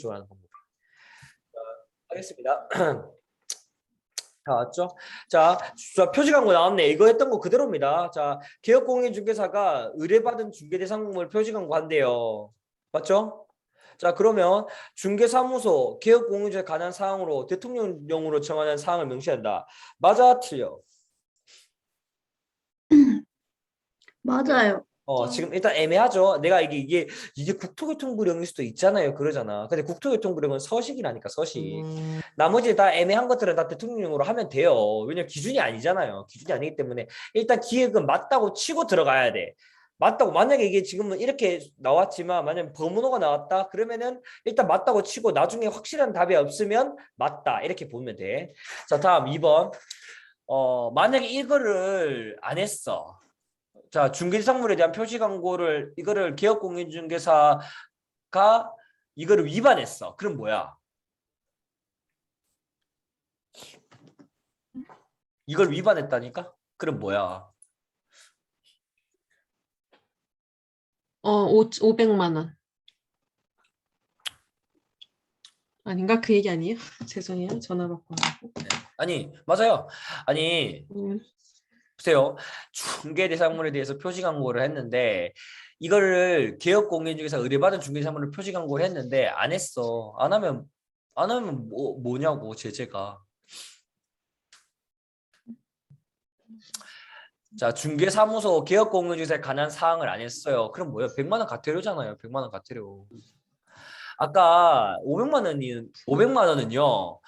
좋아하는 방법. 자, 하겠습니다. 다 왔죠? 자, 자, 표시 광고 나왔네. 이거 했던 거 그대로입니다. 자, 개업공인 중개사가 의뢰받은 중개 대상금을 표시 광고 한대요. 맞죠? 자, 그러면 중개사무소 개업공인중에 관한 사항으로 대통령령으로 정하는 사항을 명시한다. 맞아, 틀려. 맞아요. 어, 지금 일단 애매하죠. 내가 이게 이게 이게 국토교통부령일 수도 있잖아요. 그러잖아. 근데 국토교통부령은 서식이라니까 서식. 나머지 다 애매한 것들은 다 대통령령으로 하면 돼요. 왜냐면 기준이 아니잖아요. 기준이 아니기 때문에 일단 기획은 맞다고 치고 들어가야 돼. 맞다고 만약에 이게 지금은 이렇게 나왔지만 만약 범문호가 나왔다 그러면은 일단 맞다고 치고 나중에 확실한 답이 없으면 맞다 이렇게 보면 돼. 자 다음 2번 어 만약에 이거를 안 했어. 자 중개상물에 대한 표시 광고를 이거를 기업공인중개사가 이거를 위반했어. 그럼 뭐야? 이걸 위반했다니까? 그럼 뭐야? 어, 오, 500만 원. 아닌가? 그 얘기 아니에요? 죄송해요. 전화 받고 와가지고. 아니 맞아요. 아니 음, 보세요. 중개 대상물에 대해서 표시 광고를 했는데 이거를 개업 공인중개사 의뢰받은 중개 대상물을 표시 광고를 했는데 안 했어. 안 하면 안 하면 뭐 뭐냐고 제재가. 자 중개사무소 개업 공인중개사에 관한 사항을 안 했어요. 그럼 뭐야? 100만 원 가태료잖아요. 100만 원 가태료. 아까 500만 원이 500만 원은요.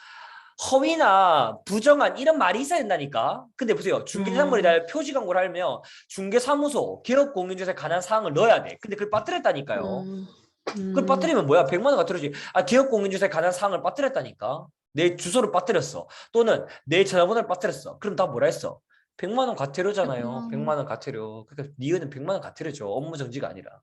허위나 부정한 이런 말이 있어야 된다니까. 근데 보세요. 중개사물에 대한 표시 광고를 하면 중개사무소, 기업 공인중개사에 관한 사항을 넣어야 돼. 근데 그걸 빠뜨렸다니까요. 음, 그걸 음, 빠뜨리면 뭐야? 100만 원 가뜨려지. 아, 기업 공인중개사에 관한 사항을 빠뜨렸다니까. 내 주소를 빠뜨렸어. 또는 내 전화번호를 빠뜨렸어. 그럼 다 뭐라 했어? 100만 원 가태료잖아요. 100만 원 가태료. 그러니까 니은은 100만 원 가태료죠. 업무 정지가 아니라.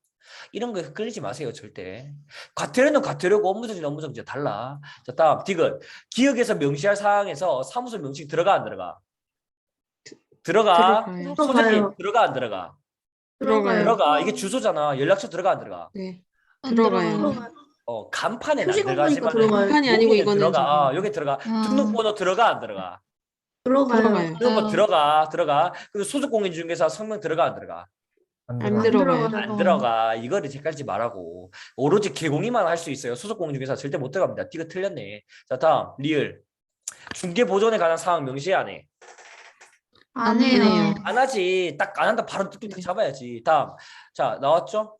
이런 거 끌리지 마세요, 절대. 가태료는 가태료고 업무 정지는 업무 정지가 달라. 자, 다음 디귿. 기억에서 명시할 사항에서 사무소 명시 들어가 안 들어가? 들어가. 들어가요. 소장님. 들어가 안 들어가? 들어가요. 들어가. 이게 주소잖아. 연락처 들어가 안 들어가? 네. 안 들어가요. 들어가요. 어 간판에 안 들어가지만 들어가요. 간판이 아니고 여기는 이거는 들어가. 아. 여기 들어가. 아. 등록번호 들어가 안 들어가? 들어가요. 들어가요. 들어가 들어가. 그리고 소속공인중개사 성명 들어가 안 들어가? 안 안 들어가요. 들어가요. 안 들어가. 이거를 헷갈리지 말라고. 오로지 개공이만 할 수 있어요. 소속공인중개사 절대 못 들어갑니다. 띠가 틀렸네. 자 다음 리을. 중개 보존에 관한 사항 명시 안 해. 안안 해요. 해요. 안 하지. 딱 안 한다 바로 뚝뚝 잡아야지. 다음. 자, 나왔죠?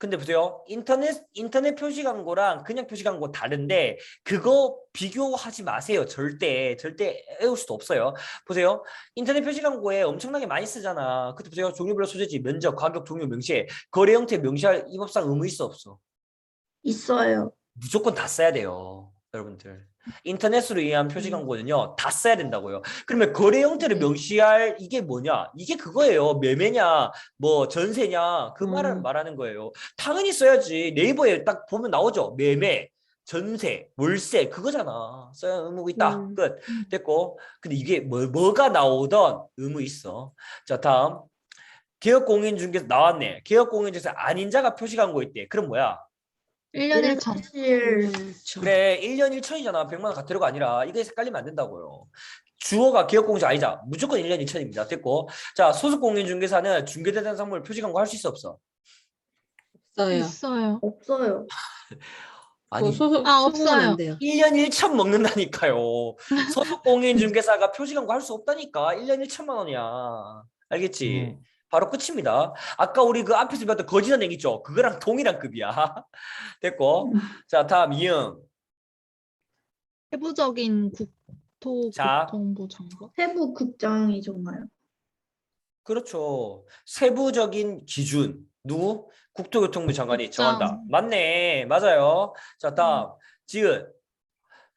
근데 보세요. 인터넷 인터넷 표시 광고랑 그냥 표시 광고 다른데 그거 비교하지 마세요. 절대. 절대 애울 수도 없어요. 보세요. 인터넷 표시 광고에 엄청나게 많이 쓰잖아. 그때 보세요. 종류별로 소재지, 면적, 가격, 종류 명시해. 거래 형태 명시할 입법상 의무 있어 없어? 있어요. 무조건 다 써야 돼요. 여러분들. 인터넷으로 의한 표시 광고는요. 다 써야 된다고요. 그러면 거래 형태를 명시할 이게 뭐냐? 이게 그거예요. 매매냐, 뭐 전세냐, 그 말을 음. 말하는 거예요. 당연히 써야지. 네이버에 딱 보면 나오죠. 매매, 전세, 월세 그거잖아. 써야 의무가 있다. 음. 끝. 됐고. 근데 이게 뭐 뭐가 나오던 의무 있어. 자, 다음. 개업 공인 중개사 나왔네. 개업 공인 중개사 아닌 자가 표시 광고 있대. 그럼 뭐야? 1년 1천. 사실 그렇죠. 그래 1년 1천이잖아 100만 원 가태료가 아니라 이게 헷갈리면 안 된다고요 주어가 기업공인자 아니자 무조건 1년 1천입니다 됐고 자 소속공인중개사는 중개대상 상물 표시 광고 할 수 있어 없어 없어요. 있어요. 없어요. 아니 뭐 소속 아, 없어요. 안 돼요. 1년 1천 먹는다니까요 소속공인중개사가 표시 광고 할 수 없다니까 1년 1천만 원이야 알겠지 바로 끝입니다 아까 우리 그 앞에서 배웠던 거짓은행 있죠 그거랑 동일한 급이야 됐고 자 다음 이응 세부적인 자. 국토교통부 정보. 세부 국장이 정말 그렇죠. 세부적인 기준 누구? 국토교통부 장관이 국장. 정한다. 맞네. 맞아요. 자, 다음. 지읒.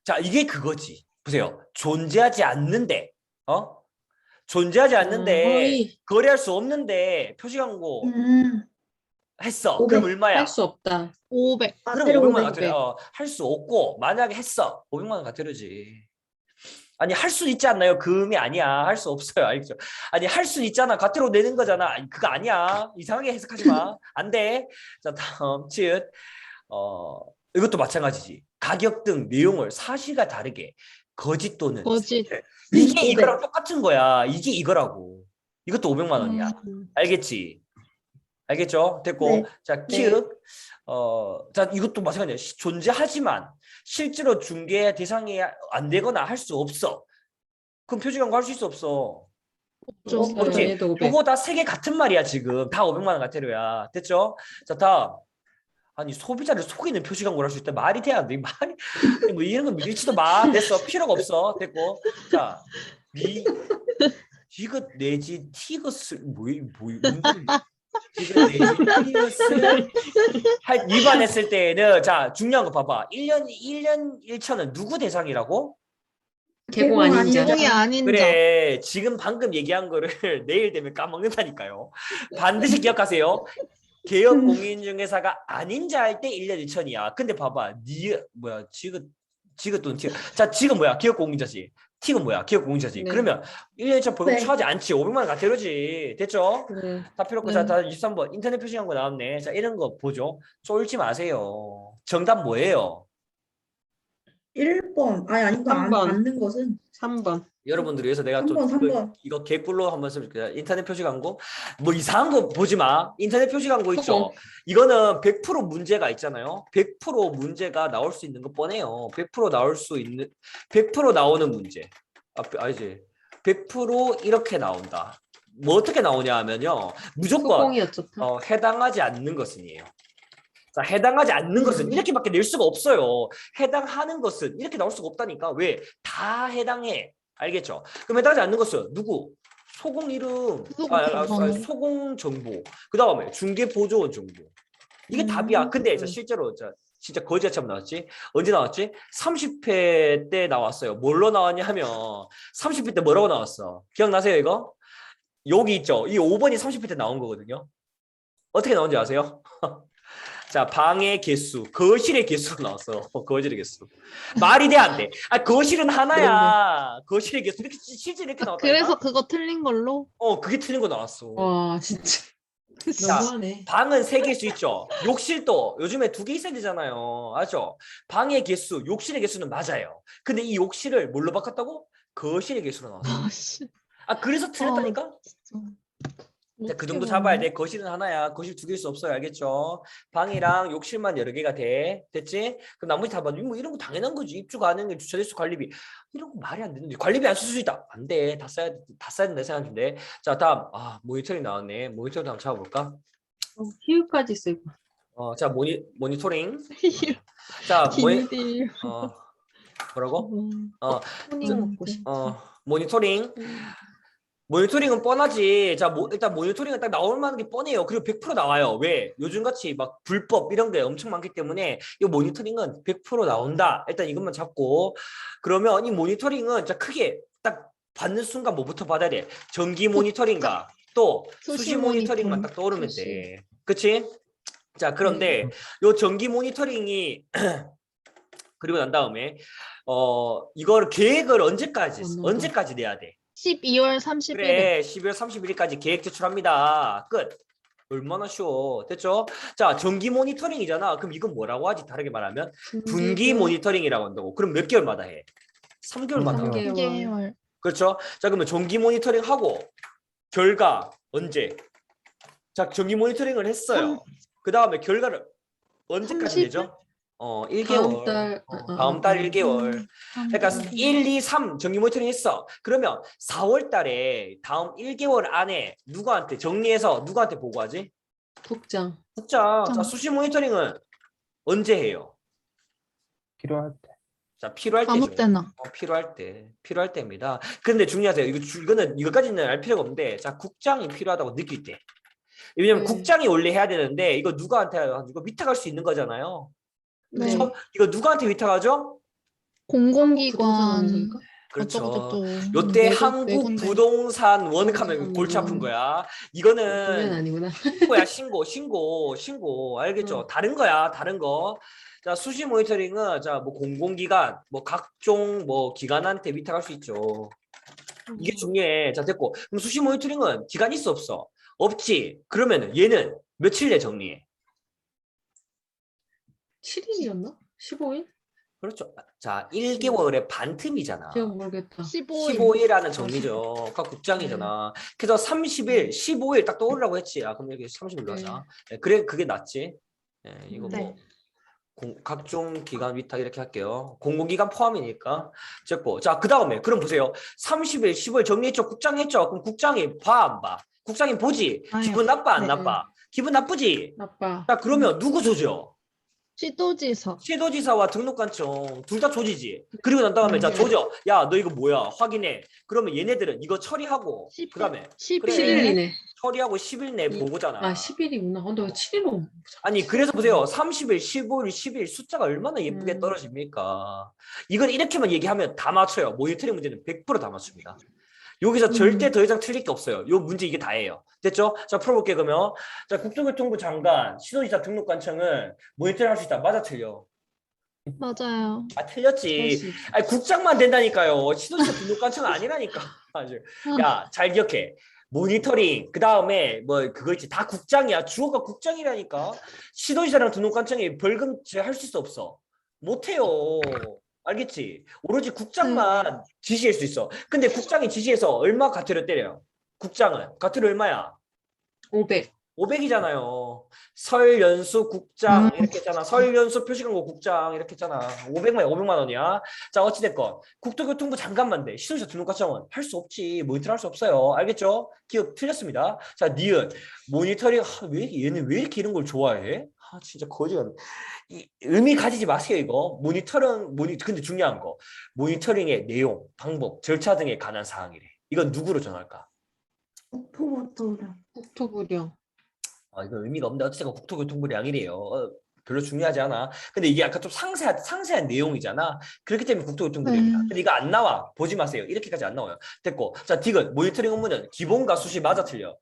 자, 이게 그거지. 보세요. 존재하지 않는데. 어? 존재하지 않는데 거의 거래할 수 없는데 표시 광고 음, 했어. 오백. 그럼 얼마야? 할 수 없다. 500. 그럼 가태료 500만 원 500. 가태료. 어, 할수 없고 만약에 했어. 500만 원 가태료지. 아니 할 수 있지 않나요? 금이 아니야. 할 수 없어요. 알겠죠? 아니 할 수 있잖아. 가태료 내는 거잖아. 아니, 그거 아니야. 이상하게 해석하지 마. 안 돼. 자 다음 치읓. 어 이것도 마찬가지지. 가격 등 내용을 사실과 다르게 거짓 또는 거짓. 이게 음, 이거랑 똑같은 거야. 이게 이거라고. 이것도 500만 원이야. 음. 알겠지? 알겠죠? 됐고. 네. 자, 키읔. 어, 자, 이것도 마찬가지야. 시- 존재하지만 실제로 중개 대상이 안 되거나 할 수 없어. 그럼 표지 광고 할 수 있어 없어? 좀 어, 그렇지. 얘도 500. 요거 다 세 개 같은 말이야, 지금. 다 500만 원 같아로야. 됐죠? 자, 다음. 아니, 소비자를 속이는 표시 광고를 할 수 있다. 말이 돼야 안 돼. 말이, 뭐 이런 거 믿지도 마. 됐어. 필요가 없어. 됐고. 자, 미, 이거 내지 뭐, 뭐, 이거 내지 티거스. 할, 위반했을 때는, 자, 중요한 거 봐봐. 1년, 1년 1천은 누구 대상이라고? 개공 아닌 자. 개공이 아닌 자. 그래 지금 방금 얘기한 거를 내일 되면 까먹는다니까요 반드시 기억하세요 개업 공인중개사가 아닌 자할때 1년 1천이야. 근데 봐봐. 니 뭐야. 지금 지금 돈 티. 자 지금 뭐야? 기업 공인자지. 틱은 뭐야. 기업 공인자지. 네. 그러면 1년 1천 벌금 네. 처하지 않지. 500만 원 가태로지. 됐죠? 네. 다 필요 없고 네. 자, 다 23번. 인터넷 표시한 거 나왔네. 자 이런 거 보죠. 쫄지 마세요. 정답 뭐예요 1번. 아니, 아닌가? 안, 삼 번. 맞는 것은 3번. 여러분들 위해서 내가 또 3번, 그 3번. 이거 개꿀로 한번 써볼게요. 인터넷 표시 광고 뭐 이상한 거 보지 마. 인터넷 표시 광고 있죠. 이거는 100% 문제가 있잖아요. 100% 문제가 나올 수 있는 거 뻔해요. 100% 나올 수 있는 100% 나오는 문제. 아, 아니지. 100% 이렇게 나온다. 뭐 어떻게 나오냐 하면요. 무조건 소공이었죠. 어, 해당하지 않는 것은이에요. 자, 해당하지 않는 것은 이렇게밖에 낼 수가 없어요. 해당하는 것은 이렇게 나올 수가 없다니까. 왜? 다 해당해. 알겠죠? 그럼 해당하지 않는 것은 누구? 소공 이름, 소공 아, 아, 아. 소공 정보. 그 다음에 중개 보조원 정보. 이게 음. 답이야. 근데 자, 실제로 자, 진짜 거지처럼 나왔지? 언제 나왔지? 30회 때 나왔어요. 뭘로 나왔냐 하면 30회 때 뭐라고 나왔어? 기억나세요, 이거? 여기 있죠. 이 5번이 30회 때 나온 거거든요. 어떻게 나온지 아세요? 자, 방의 개수, 거실의 개수로 나왔어. 어, 거실의 개수. 말이 돼, 안 돼? 아, 거실은 하나야. 거실의 개수. 이렇게 시- 실제 이렇게 나왔다. 그래서 그거 틀린 걸로 어, 그게 틀린 거 나왔어. 와 진짜 자, 너무하네. 방은 세 개일 수 있죠. 욕실도 요즘에 두 개 있어야 되잖아요. 알죠? 방의 개수, 욕실의 개수는 맞아요. 근데 이 욕실을 뭘로 바꿨다고? 거실의 개수로 나왔어. 아씨 아, 그래서 틀렸다니까? 자, 그 정도 잡아야 돼. 거실은 하나야. 거실 두 개일 수 없어요. 알겠죠? 방이랑 욕실만 여러 개가 돼. 됐지? 그럼 나머지 다 봐. 뭐 이런 거 당연한 거지. 입주 가능해, 주차 대수 관리비. 이런 거 말이 안 되는데. 관리비 안 쓸 수 있다. 안 돼. 다 써야, 다 써야 된다 생각하는데. 자, 다음. 아, 모니터링 나왔네. 모니터링 한번 잡아볼까? 어, 있어 이거. 어, 자, 모니, 모니터링. 자, 모니, 어, 뭐라고? 어, 먹고 싶다. 어, 모니터링. 모니터링은 뻔하지. 자, 모, 일단 모니터링은 딱 나올 만한 게 뻔해요. 그리고 100% 나와요. 왜? 요즘같이 막 불법 이런 게 엄청 많기 때문에 이 모니터링은 100% 나온다. 일단 이것만 잡고 그러면 이 모니터링은 자 크게 딱 받는 순간 뭐부터 받아야 돼? 전기 모니터링과 또 수시, 모니터링만 모니터링. 딱 떠오르면. 돼. 그치? 자, 그런데 요 전기 모니터링이 그리고 난 다음에 어 이걸 계획을 언제까지 어머나. 언제까지 내야 돼? 12월 30일에 그래 12월 31일까지 계획 제출합니다. 끝. 얼마나 쉬워. 됐죠? 자, 정기 모니터링이잖아. 그럼 이건 뭐라고 하지? 다르게 말하면 분기 모니터링이라고 한다고. 그럼 몇 개월마다 해? 3개월마다. 삼 개월. 3개월 그렇죠? 자, 그러면 정기 모니터링 하고 결과 언제? 자, 정기 모니터링을 했어요. 그 다음에 결과를 언제까지 30일? 내죠? 어, 다음 1개월. 달 어, 어, 어, 다음 달 어, 1개월. 그러니까 1, 2, 3 정기 모니터링 했어. 그러면 4월 달에 다음 1개월 안에 누구한테 정리해서 누구한테 보고하지? 국장. 자, 자 정. 수시 모니터링은 언제 해요? 필요할 때. 자, 필요할 아무 때죠. 때나 어, 필요할 때, 필요할 때입니다. 근데 중요하세요. 이거 주, 이거는 이거까지는 알 필요가 없는데, 자, 국장이 필요하다고 느낄 때. 왜냐면 네. 국장이 원래 해야 되는데 이거 누구한테 이거 위탁할 수 있는 거잖아요. 네. 그렇죠? 이거 누구한테 위탁하죠? 공공기관? 그렇죠. 어쩌고저쩌고 요때 네 군- 네 한국 군데. 부동산 원하면 부동산 골치 아픈 원. 거야. 이거는 아니구나. 신고야 신고 신고 신고 알겠죠? 음. 다른 거야 다른 거. 자 수시 모니터링은 자뭐 공공기관 뭐 각종 뭐 기관한테 위탁할 수 있죠. 이게 중요해. 자 됐고 그럼 수시 모니터링은 기간 있어 없어? 없지. 그러면은 얘는 며칠 내 정리해? 7일이었나? 15일? 그렇죠. 자, 1개월의 반틈이잖아. 기억 모르겠다. 15일. 15일이라는 정리죠. 그러니까 국장이잖아. 그래서 30일, 15일 딱 떠오르라고 했지. 아, 그럼 여기 30일 넣자. 네, 그래, 그게 낫지. 네, 이거 뭐 네. 공- 각종 기관 위탁 이렇게 할게요. 공공기관 포함이니까. 됐고. 자, 그 다음에 그럼 보세요. 30일, 15일 정리했죠. 국장 했죠. 그럼 국장이 봐, 안 봐? 국장이 보지. 봐요. 기분 나빠, 안 네. 나빠? 기분 나쁘지? 아빠. 자, 그러면 누구 조져? 시도지서. 시도지사와 등록관청 둘 다 조지지. 그리고 난 다음에 자 네. 조져. 야 너 이거 뭐야? 확인해. 그러면 얘네들은 이거 처리하고 10일. 그다음에 10일. 그래. 7일이네. 처리하고 10일 내에 이- 보고잖아. 아 10일이구나. 근데 왜 7일로? 아니 그래서 보세요. 30일, 15일, 10일 숫자가 얼마나 예쁘게 음. 떨어집니까? 이건 이렇게만 얘기하면 다 맞춰요. 모니터링 문제는 100%다 맞춥니다. 여기서 절대 더 이상 틀릴 게 없어요. 요 문제 이게 다예요. 됐죠? 자 풀어볼게요 그러면. 자 국토교통부 장관, 시도지사 등록관청은 모니터링 할 수 있다. 맞아 틀려? 맞아요. 아 틀렸지. 아니 국장만 된다니까요. 시도지사 등록관청은 아니라니까. 아주. 야, 잘 기억해. 모니터링 그 다음에 뭐 그거 있지 다 국장이야. 주어가 국장이라니까. 시도지사랑 등록관청이 벌금 할수 있어 없어. 못해요. 알겠지? 오로지 국장만 지시할 수 있어. 근데 국장이 지시해서 얼마 가태료 때려요? 국장은 가태료 얼마야? 500. 500이잖아요. 설 연수 국장 음. 이렇게 했잖아. 설 연수 표시광고 국장 이렇게 했잖아. 500만 500만 원이야. 자 어찌 됐건 국토교통부 장관만 돼. 시도지사 등록과정은 할 수 없지. 모니터링 할수 없어요. 알겠죠? 기억 틀렸습니다. 자 니은 모니터링 하, 왜 얘는 왜 이렇게 이런 걸 좋아해? 아 진짜 거지가 이, 의미 가지지 마세요 이거 모니터링 모니 근데 중요한 거 모니터링의 내용 방법 절차 등에 관한 사항이래 이건 누구로 정할까 국토부터랑 국토부령. 아, 이거 의미가 없는데 어쨌든 국토교통부량이래요. 어, 별로 중요하지 않아. 근데 이게 약간 좀 상세한 상세한 내용이잖아. 그렇기 때문에 국토교통부량이다. 음. 근데 이거 안 나와. 보지 마세요. 이렇게까지 안 나와요. 됐고. 자, 딕은 모니터링 업무는 기본과 수시 맞아 틀려.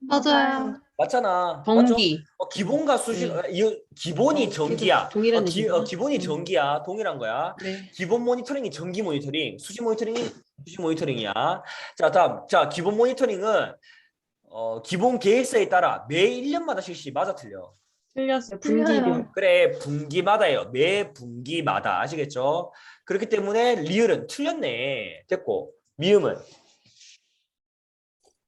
맞아요. 맞잖아. 맞죠? 정기. 어, 기본과 수시 음. 어, 이 기본이 어, 전기야. 동일한 어, 기. 어, 기본이 음. 전기야. 동일한 거야. 네. 기본 모니터링이 전기 모니터링, 수시 모니터링이 수시 모니터링이야. 자, 다음. 자, 기본 모니터링은 어, 기본 계획서에 따라 매 1년마다 실시 맞아 틀려. 틀렸어요. 틀려요. 분기별. 그래 분기마다예요 매 분기마다 아시겠죠 그렇기 때문에 리을은 틀렸네 됐고 미음은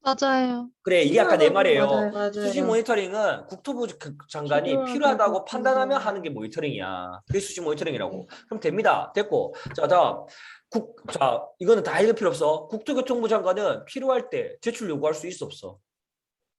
맞아요. 그래 이게 아까 내 말이에요 맞아요. 맞아요. 수시 모니터링은 국토부 그 장관이 필요하다고 필요하다고 판단하면 판단하면. 하는 게 모니터링이야 그게 수시 모니터링이라고 그럼 됩니다 됐고 자 다음 국, 자 이거는 다 읽을 필요 없어 국토교통부 장관은 필요할 때 제출 요구할 수 있어 없어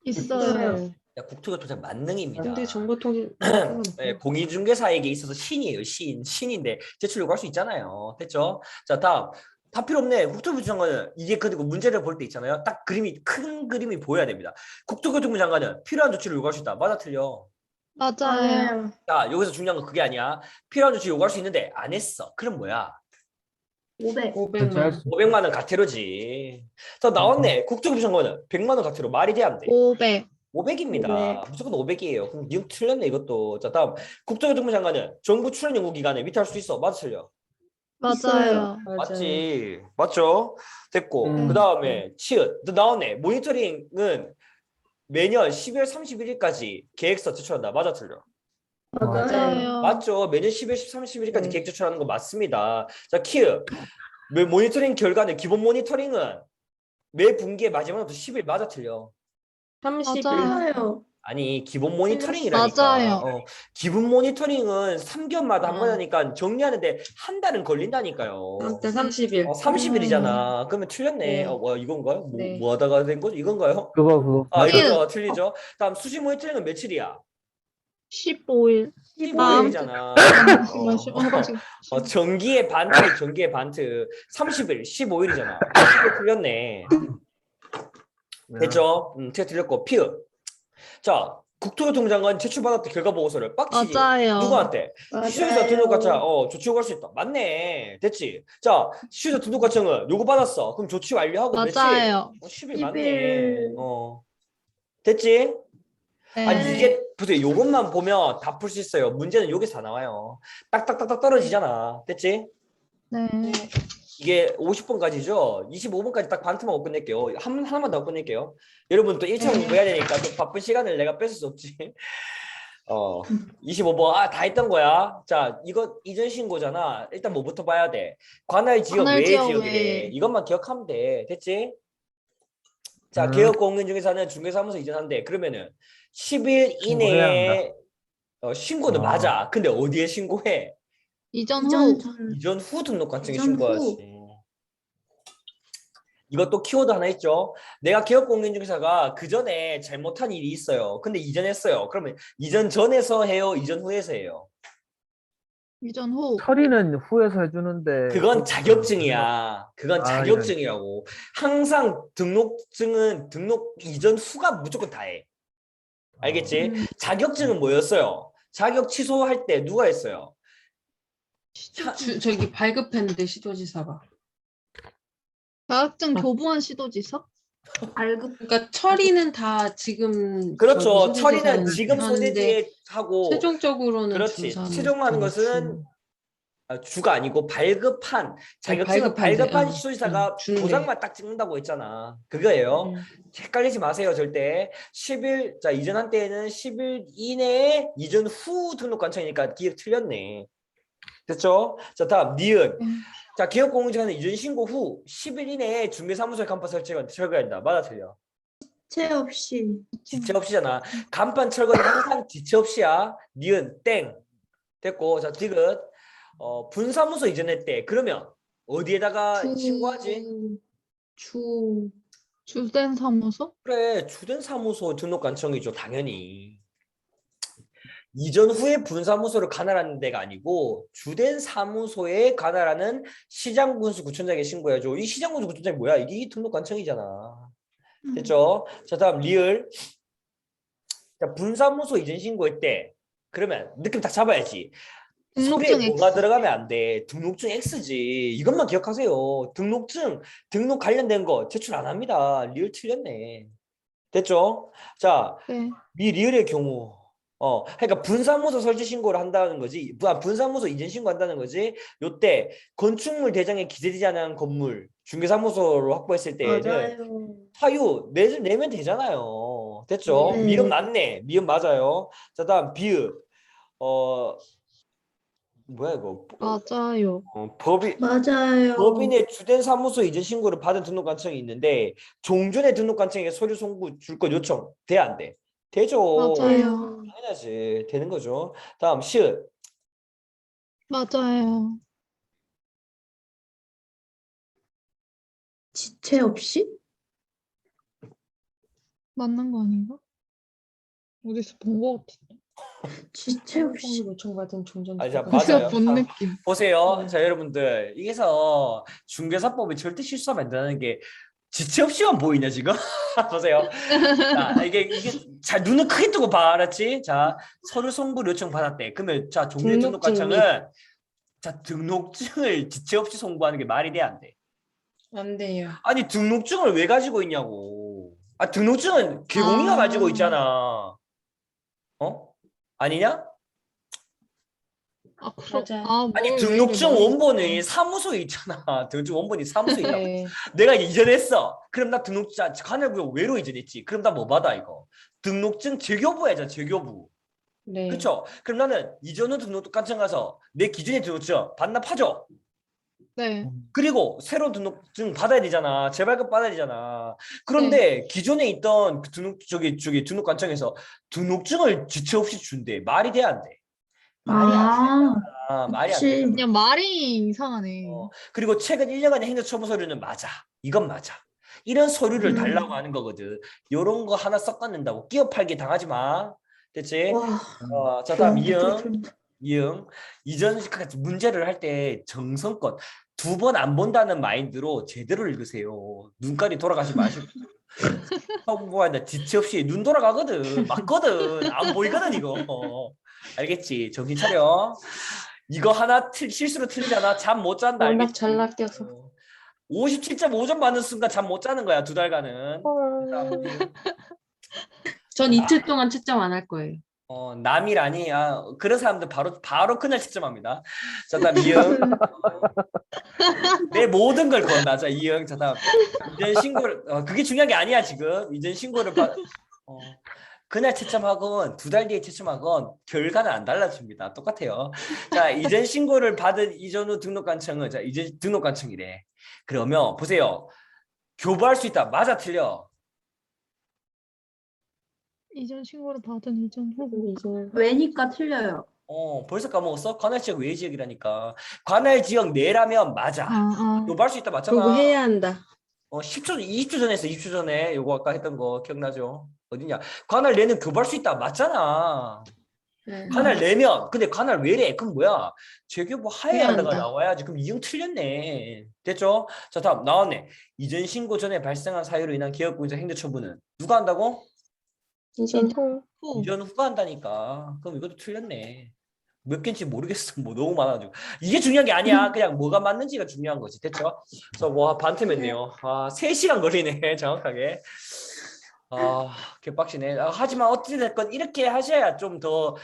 있어요. 야, 국토교통부 만능입니다 근데 정보통신. 네, 공인중개사에게 있어서 신이에요, 신. 신인데 제출 요구할 수 있잖아요. 됐죠? 자, 다음. 다 필요 없네. 국토교통부 장관은 이게 그리고 문제를 볼 때 있잖아요. 딱 그림이 큰 그림이 보여야 됩니다. 국토교통부 장관은 필요한 조치를 요구할 수 있다. 맞아 틀려. 맞아요. 맞아요. 자, 여기서 중요한 건 그게 아니야. 필요한 조치 요구할 수 있는데 안 했어. 그럼 뭐야? 500. 500만. 할 수- 500만 원 가태료지. 자, 나왔네. 국토교통부 장관은 100만 원 가태료 말이 돼 안 돼? 500. 500입니다. 무조건 500이에요. 그럼 니은 틀렸네 이것도. 자, 다음. 국토교통부 장관은 정부 출연 연구 기간에 위탁할 수 있어. 맞아 틀려. 맞아요. 맞지. 맞죠? 됐고. 음. 그 다음에 치읓. 또 나왔네. 모니터링은 매년 12월 31일까지 계획서 제출한다. 맞아 틀려. 맞아요. 맞죠. 매년 12월 31일까지 네. 계획 제출하는 거 맞습니다. 자, 키읔. 매- 모니터링 결과는 기본 모니터링은 매 분기의 마지막부터 10일 맞아 틀려. 30일. 맞아요. 아니 기본 모니터링이라니까. 맞아요. 어, 기본 모니터링은 3개월마다 한 음. 번 하니까 정리하는데 한 달은 걸린다니까요. 한때 30일. 어, 30일이잖아. 그러면 틀렸네. 네. 어, 뭐 이건가요? 뭐, 네. 뭐 하다가 된 거죠? 이건가요? 그거 그거 아, 틀린. 이거 틀리죠. 다음 수시 모니터링은 며칠이야? 15일. 15일이잖아. 잠시만, 시- 어, 지금 어, 전기의 반트, 전기의 반트. 30일, 15일이잖아. 15일 틀렸네. 됐죠? 음, 제가 틀렸고 피읍. 자, 국토교통부 장관 제출받았던 결과 보고서를 빡치지. 맞아요. 누구한테? 맞아요. 등록과청 어 조치 요구할 수 있다. 맞네. 됐지. 자, 시주에서 등록 과청은 요구 받았어. 그럼 조치 완료하고? 맞아요. 어, 10일 10일. 맞네. 어. 됐지? 네. 아니 이게 보세요. 요것만 보면 다 풀 수 있어요. 문제는 여기서 다 나와요. 딱딱딱딱 떨어지잖아. 됐지? 네. 이게 50번까지죠. 25번까지 딱 반트만 끝낼게요. 한 하나만 더 끝낼게요. 여러분 또 1차 공부해야 되니까 또 바쁜 시간을 내가 뺏을 수 없지. 어, 25번. 아, 다 했던 거야. 자, 이거 이전 신고잖아. 일단 뭐부터 봐야 돼? 관할 지역 관할 외 지역 지역이래. 외. 이것만 기억하면 돼. 됐지? 자, 음. 개업 공인 중개사는 중개사무소 이전한대. 그러면은 10일 신고해야 이내에 어, 신고는 아. 맞아. 근데 어디에 신고해? 이전 이전 후. 전 이전 후 등록 관청에 이전 신고하지. 이것도 키워드 하나 있죠. 내가 기업 공인중개사가 그 전에 잘못한 일이 있어요. 근데 이전했어요. 그러면 이전 전에서 해요, 이전 후에서 해요. 이전 후. 처리는 후에서 해주는데 그건 자격증이야. 그건 아, 자격증이라고. 항상 등록증은 등록 이전 후가 무조건 다 해. 알겠지? 음. 자격증은 뭐였어요? 자격 취소할 때 누가 했어요? 주, 저기 발급했는데 시도지사가. 자격증 아. 교부한 시도지사? 발급 그러니까 처리는 다 지금 그렇죠. 저기 처리는 지금 하는데 소재지에 하고 최종적으로는 그렇지. 최종하는 그 것은 주- 아, 주가 아니고 발급한 자격증은 발급한 발급한 데, 어, 시도지사가 음. 도장만 딱 찍는다고 했잖아. 그거예요. 음. 헷갈리지 마세요, 절대. 10일, 자, 이전한 때에는 10일 이내에 이전 후 등록 관청이니까 기억 틀렸네. 됐죠? 자, 다음, 니은. 음. 자, 기업공무지사는 이전 신고 후 10일 이내에 중개사무소에 간판 설치가 철거한다. 맞아, 틀려. 채 없이 지체 없이잖아. 간판 철거는 항상 지체 없이야. 니은, 땡. 됐고, 자, 디귿. 어, 분사무소 이전했대. 그러면 어디에다가 주- 신고하지? 주 주된 사무소? 그래, 주된 사무소 등록 관청이죠, 당연히. 이전 후에 분사무소를 관할하는 데가 아니고 주된 사무소에 관할하는 시장군수 구청장에 신고해야죠. 이 시장군수 구청장이 뭐야? 이게 이 등록 관청이잖아. 음. 됐죠? 자, 다음 리을. 자, 분사무소 이전 신고할 때 그러면 느낌 딱 잡아야지. 등록증 소리에 뭐가 X. 들어가면 안 돼. 등록증 X지. 이것만 기억하세요. 등록증, 등록 관련된 거 제출 안 합니다. 리을 틀렸네. 됐죠? 자, 네. 미 리을의 경우. 어, 그러니까 분사무소 설치 신고를 한다는 거지. 아, 분사무소 이전 신고한다는 거지. 요때 건축물 대장에 기재되지 않은 건물 중개사무소로 확보했을 때에는. 사유 내, 내면 되잖아요. 됐죠? 네. 미음 맞네. 미음 맞아요. 자, 다음 비읍. 어, 뭐야 이거? 맞아요. 어, 법이 맞아요. 법인의 주된 사무소 이전 신고를 받은 등록 관청이 있는데 종전의 등록 관청에게 서류 송부 줄 것 요청 돼 안 돼? 되죠. 맞아요. 당연하지. 되는 거죠. 다음 시읒. 맞아요. 지체 없이 맞는 거 아닌가? 어디서 본 거 같은데. 지체 없이 성을 요청 받은 종전 아, 자. 맞아요. 본 느낌. 보세요. 음. 자, 여러분들. 이게서 중개사법이 절대 실수하면 안 되는 게 지체 없이만 보이냐, 지금? 보세요. 자, 이게, 이게, 자, 눈을 크게 뜨고 봐, 알았지? 자, 서류 송부 요청 받았대. 그러면, 자, 종료 등록증 등록관청은 자, 등록증을 지체 없이 송부하는 게 말이 돼, 안 돼? 안 돼요. 아니, 등록증을 왜 가지고 있냐고. 아, 등록증은 개공이가 아. 가지고 있잖아. 어? 아니냐? 아, 그럼. 맞아. 아, 아니, 뭘 등록증 원본이 사무소에 있잖아. 등록증 원본이 사무소에 있다고. 네. 내가 이전했어. 그럼 나 등록자 관할구역 외로 이전했지. 그럼 나 뭐 받아 이거? 등록증 재교부 해자 재교부. 네. 그렇죠? 그럼 나는 이전 후 등록관청 가서 내 기존의 등록증 반납하죠. 네. 그리고 새로운 등록증 받아야 되잖아. 재발급 받아야 되잖아. 그런데 기존에 있던 그 등록 저기 저기 등록관청에서 등록증을 지체 없이 준대. 말이 돼안 돼? 말이 안 아, 돼. 아, 말이 안 그치. 돼. 그냥 말이 이상하네. 어, 그리고 최근 1년간의 행정처분 서류는 맞아. 이건 맞아. 이런 서류를 음. 달라고 하는 거거든. 요런 거 하나 섞어낸다고 끼어 팔기 당하지 마. 됐지? 와. 어, 자, 다음 이응. 이응. 이전 같이 문제를 할 때 정성껏 두 번 안 본다는 마인드로 제대로 읽으세요. 눈깔이 돌아가지 마시고. 성부한다 지체 없이 눈 돌아가거든. 맞거든. 안 보이거든 이거. 알겠지? 정신 차려. 이거 하나 틀, 실수로 틀리잖아. 잠 못 잔다. 워낙 알겠지? 잘 낚여서. 57.5점 받는 순간 잠 못 자는 거야 두 달간은. 전 이틀 동안 채점 안 할 거예요. 어 남이라니 아 그런 사람들 바로 바로 그날 채점합니다. 자 다음 이응 내 모든 걸 건다. 자 이응 자 다음 이전 신고를 어, 그게 중요한 게 아니야 지금 이전 신고를 받. 어, 그날 채점하건 두 달 뒤에 채점하건 결과는 안 달라집니다. 똑같아요. 자, 이전 신고를 받은 이전 후 등록관청은 자, 이제 등록관청이래. 그러면 보세요. 교부할 수 있다. 맞아 틀려. 이전 신고를 받은 이전 후. 왜니까 틀려요. 어, 벌써 까먹었어? 관할 지역 외 지역이라니까. 관할 지역 내라면 맞아. 아, 아. 수 있다 맞잖아. 그거 해야 한다. 어, 10초, 20초 전에 했어. 20초 전에 요거 아까 했던 거 기억나죠? 어디냐? 관할 내는 교부할 수 있다 맞잖아. 네. 관할 내면 근데 관할 외래 그럼 뭐야? 재교부 하에 해야 한다가 한다. 나와야지. 그럼 이형 틀렸네. 됐죠? 자 다음 나왔네. 이전 신고 전에 발생한 사유로 인한 기업공사 행정처분은 누가 한다고? 이전 후. 후. 이전 후가 한다니까. 그럼 이것도 틀렸네. 몇 개인지 모르겠어. 뭐 너무 많아가지고. 이게 중요한 게 아니야. 그냥 뭐가 맞는지가 중요한 거지. 됐죠? 그래서 뭐 반틈했네요. 아, 3시간 걸리네. 정확하게. 아, 개빡치네. 아, 하지만 어찌 됐건 이렇게 하셔야 좀 더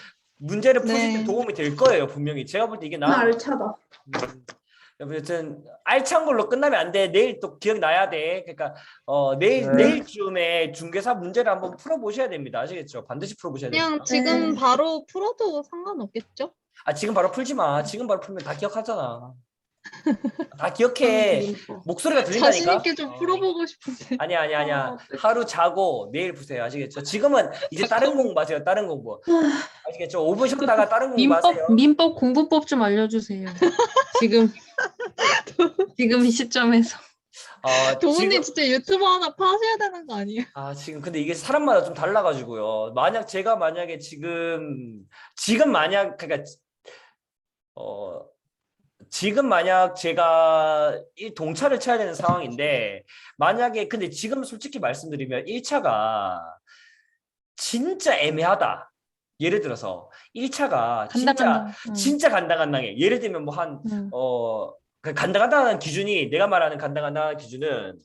문제를 푸실 때 네. 도움이 될 거예요. 분명히. 제가 볼 때 이게 나 나. 알차다. 음, 여튼 알찬 걸로 끝나면 안 돼. 내일 또 기억나야 돼. 그러니까 어 내일 네. 내일쯤에 중개사 문제를 한번 풀어 보셔야 됩니다. 아시겠죠? 반드시 풀어 보셔야 됩니다. 그냥 지금 네. 바로 풀어도 상관없겠죠? 아 지금 바로 풀지 마. 지금 바로 풀면 다 기억하잖아. 다 기억해. 목소리가 들린다니까. 자신 있게 좀 어. 풀어보고 싶은데. 아니야 아니야 아니야. 어, 하루 자고 내일 푸세요. 아시겠죠? 지금은 이제 다른 공부하세요. 다른 공부. 아시겠죠? 5분 쉬었다가 다른 공부하세요. 민법 민법 공부법 좀 알려주세요. 지금 지금 이 시점에서 어, 도훈님 지금- 진짜 유튜버 하나 파셔야 되는 거 아니에요? 아, 지금 근데 이게 사람마다 좀 달라가지고요. 만약 제가 만약에 지금 지금 만약 그러니까 어 지금 만약 제가 이 동차를 쳐야 되는 상황인데 만약에 근데 지금 솔직히 말씀드리면 1차가 진짜 애매하다. 예를 들어서 1차가 간다 진짜 간다. 응. 진짜 간당간당해. 예를 들면 뭐한 응. 어, 그 간당간당한 기준이 내가 말하는 간당간당한 기준은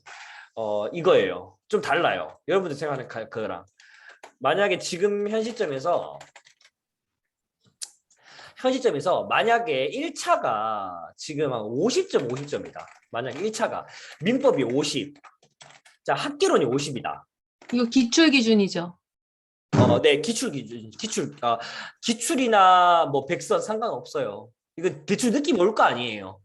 어 이거예요. 좀 달라요. 여러분들 생각하는 가- 그거랑 만약에 지금 현 시점에서 현 시점에서 만약에 1차가 지금 한 50점 50점이다. 만약 1차가 민법이 50. 자, 학계론이 50이다. 이거 기출 기준이죠. 어, 네, 기출 기준, 기출, 아, 기출이나 뭐 백선 상관없어요. 이거 대충 느낌 올 거 아니에요.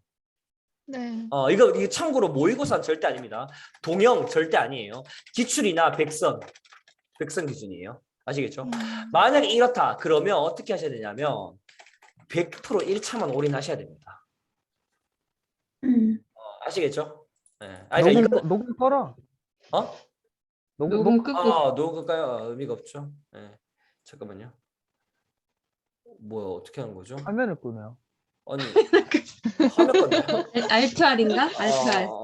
네. 어, 이거, 이거 참고로 모의고사는 절대 아닙니다. 동영 절대 아니에요. 기출이나 백선, 백선 기준이에요. 아시겠죠? 음. 만약에 이렇다. 그러면 어떻게 하셔야 되냐면 100% 1차만 올인하셔야 됩니다. 음. 어, 아시겠죠? 네. 아니, 자, 녹음 이거, 녹음 꺼라. 어? 녹음 녹음 녹 끄고 아, 녹을까요? 아, 의미가 없죠. 네. 잠깐만요. 뭐야, 어떻게 하는 거죠? 화면을 끄네요. 아니, 화면 건데요? 알트알인가? 알트알. 어,